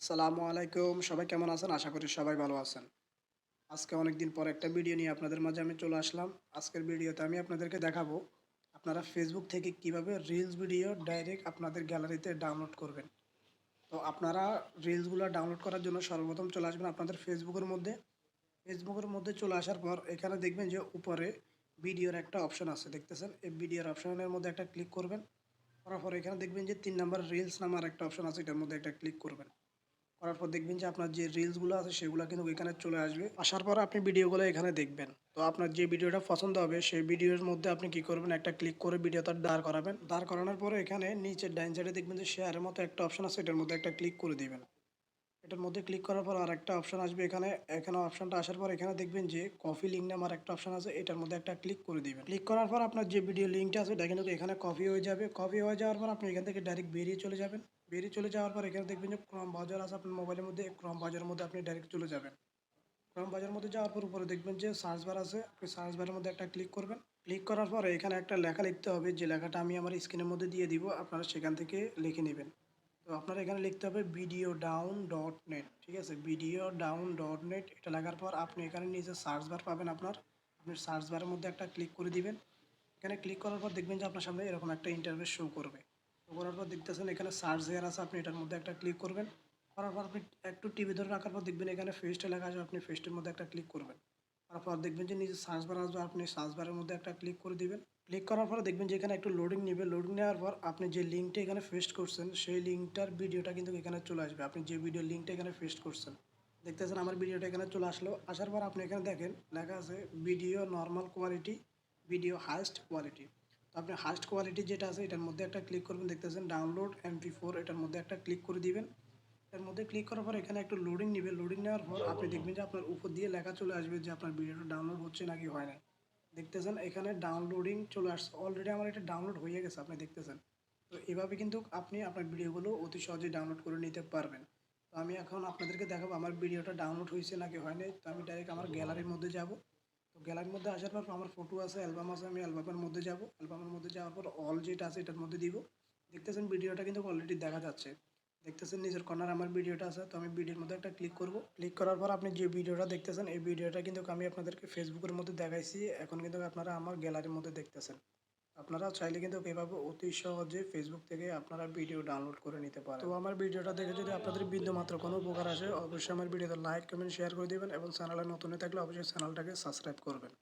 সালামু আলাইকুম। সবাই কেমন আছেন? আশা করি সবাই ভালো আছেন। আজকে অনেক দিন পর একটা ভিডিও নিয়ে আপনাদের মাঝে আমি চলে আসলাম। আজকের ভিডিওতে আমি আপনাদেরকে দেখাবো আপনারা ফেসবুক থেকে কীভাবে রিলস ভিডিও ডাইরেক্ট আপনাদের গ্যালারিতে ডাউনলোড করবেন। তো আপনারা রিলসগুলো ডাউনলোড করার জন্য সর্বপ্রথম চলে আসবেন আপনাদের ফেসবুকের মধ্যে। ফেসবুকের মধ্যে চলে আসার পর এখানে দেখবেন যে উপরে ভিডিওর একটা অপশন আছে, দেখতেছেন? এই ভিডিওর অপশনের মধ্যে একটা ক্লিক করবেন। করার পর এখানে দেখবেন যে তিন নাম্বার রিলস নামার একটা অপশন আছে, এটার মধ্যে একটা ক্লিক করবেন। করার পর দেখবেন যে আপনার যে রিলসগুলো আছে সেগুলো কিন্তু এখানে চলে আসবে। আসার পর আপনি ভিডিওগুলো এখানে দেখবেন। তো আপনার যে ভিডিওটা পছন্দ হবে, সেই ভিডিওর মধ্যে আপনি কি করবেন? একটা ক্লিক করে ভিডিওটা দাঁড় করাবেন। দাঁড় করানোর পরে এখানে নিচের ডাইন সাইডে দেখবেন যে শেয়ারের মতো একটা অপশন আছে, এটার মধ্যে একটা ক্লিক করে দিবেন। এটার মধ্যে ক্লিক করার পর আর একটা অপশন আসবে এখানে। এখানে অপশনটা আসার পর এখানে দেখবেন যে কপি লিঙ্ক নামার একটা অপশান আছে, এটার মধ্যে একটা ক্লিক করে দিবেন। ক্লিক করার পর আপনার যে ভিডিও লিঙ্কটা আছে এটা কিন্তু এখানে কপি হয়ে যাবে। কপি হয়ে যাওয়ার পর আপনি এখান থেকে ডাইরেক্ট বেরিয়ে চলে যাবেন। বেরিয়ে চলে যাওয়ার পর এখানে দেখবেন যে ক্রম বাজার আছে আপনার মোবাইলের মধ্যে। ক্রম বাজারের মধ্যে আপনি ডাইরেক্ট চলে যাবেন। ক্রম বাজারের মধ্যে যাওয়ার পর উপরে দেখবেন যে সার্চ বার আছে। আপনি সার্চ বারের মধ্যে একটা ক্লিক করবেন। ক্লিক করার পর এখানে একটা লেখা লিখতে হবে, যে লেখাটা আমি আমার স্ক্রিনের মধ্যে দিয়ে দিব। আপনারা সেখান থেকে লিখে নেবেন। তো আপনার এখানে লিখতে হবে ভিডিও ডাউন ডট নেট ঠিক আছে? ভিডিও ডাউন ডট নেট এটা লেখার পর আপনি এখানে নিজে সার্চ বার পাবেন আপনার। আপনি সার্চ বারের মধ্যে একটা ক্লিক করে দিবেন। এখানে ক্লিক করার পর দেখবেন যে আপনার সামনে এরকম একটা ইন্টারভেস শো করবে। শো করার পর দেখতেছেন এখানে সার্চ হেয়ার আছে, আপনি এটার মধ্যে একটা ক্লিক করবেন। করার পর আপনি একটু টিভি ধরে রাখার পর দেখবেন এখানে ফেসটা লেখা আছে, আপনি ফেসটার মধ্যে একটা ক্লিক করবেন। তারপর দেখবেন যে নিজে সার্চ বার আসবে, আপনি সার্চ বারের মধ্যে একটা ক্লিক করে দিবেন। ক্লিক করার পরে দেখবেন যে এখানে একটু লোডিং নেবে। লোডিং নেওয়ার পর আপনি যে লিঙ্কটা এখানে পেস্ট করছেন, সেই লিঙ্কটার ভিডিওটা কিন্তু এখানে চলে আসবে। আপনি যে ভিডিও লিঙ্কটা এখানে পেস্ট করছেন, দেখতেছেন আমার ভিডিওটা এখানে চলে আসলো। আসার পর আপনি এখানে দেখেন, লেখা আছে video normal quality video highest quality তো আপনি হাইস্ট কোয়ালিটি যেটা আছে, এটার মধ্যে একটা ক্লিক করবেন, দেখতেছেন ডাউনলোড এমপি ফোর এটার মধ্যে একটা ক্লিক করে দিবেন। এর মধ্যে ক্লিক করার পর এখানে একটু লোডিং নেবে। লোডিং নেওয়ার পর আপনি দেখবেন যে আপনার উপর দিয়ে লেখা চলে আসবে যে আপনার ভিডিওটা ডাউনলোড হচ্ছে নাকি হয় না দেখতেছেন, এখানে ডাউনলোডিং চলে আসছে। অলরেডি আমার এটা ডাউনলোড হয়ে গেছে, আপনি দেখতেছেন। তো এভাবে কিন্তু আপনি আপনার ভিডিওগুলো অতি সহজেই ডাউনলোড করে নিতে পারবেন। তো আমি এখন আপনাদেরকে দেখাবো আমার ভিডিওটা ডাউনলোড হয়েছে নাকি হয়নি তো আমি ডাইরেক্ট আমার গ্যালারির মধ্যে যাব। তো গ্যালারির মধ্যে আসার পর আমার ফটো আছে অ্যালবাম আছে, আমি অ্যালবামের মধ্যে যাব। অ্যালবামের মধ্যে যাওয়ার পর অল যেটা আছে এটার মধ্যে দিব। দেখতেছেন ভিডিওটা কিন্তু অলরেডি দেখা যাচ্ছে। দেখতেছেন নিজের কর্নার আমার ভিডিওটা আছে, তো আমি ভিডিওর মধ্যে একটা ক্লিক করব। ক্লিক করার পর আপনি যে ভিডিওটা দেখতেছেন, এই ভিডিওটা কিন্তু আমি আপনাদেরকে ফেসবুকের মধ্যে দেখাইছি। এখন কিন্তু আপনারা আমার গ্যালারির মধ্যে দেখতেছেন। আপনারা চাইলে কিন্তু এভাবে অতি সহজে ফেসবুক থেকে আপনারা ভিডিও ডাউনলোড করে নিতে পারেন। তো আমার ভিডিওটা দেখে যদি আপনাদের বিন্দু মাত্র কোনো উপকার আসে, অবশ্যই আমার ভিডিওতে লাইক কমেন্ট শেয়ার করে দেবেন এবং চ্যানেলে নতুন থাকলে অবশ্যই চ্যানেলটাকে সাবস্ক্রাইব করবেন।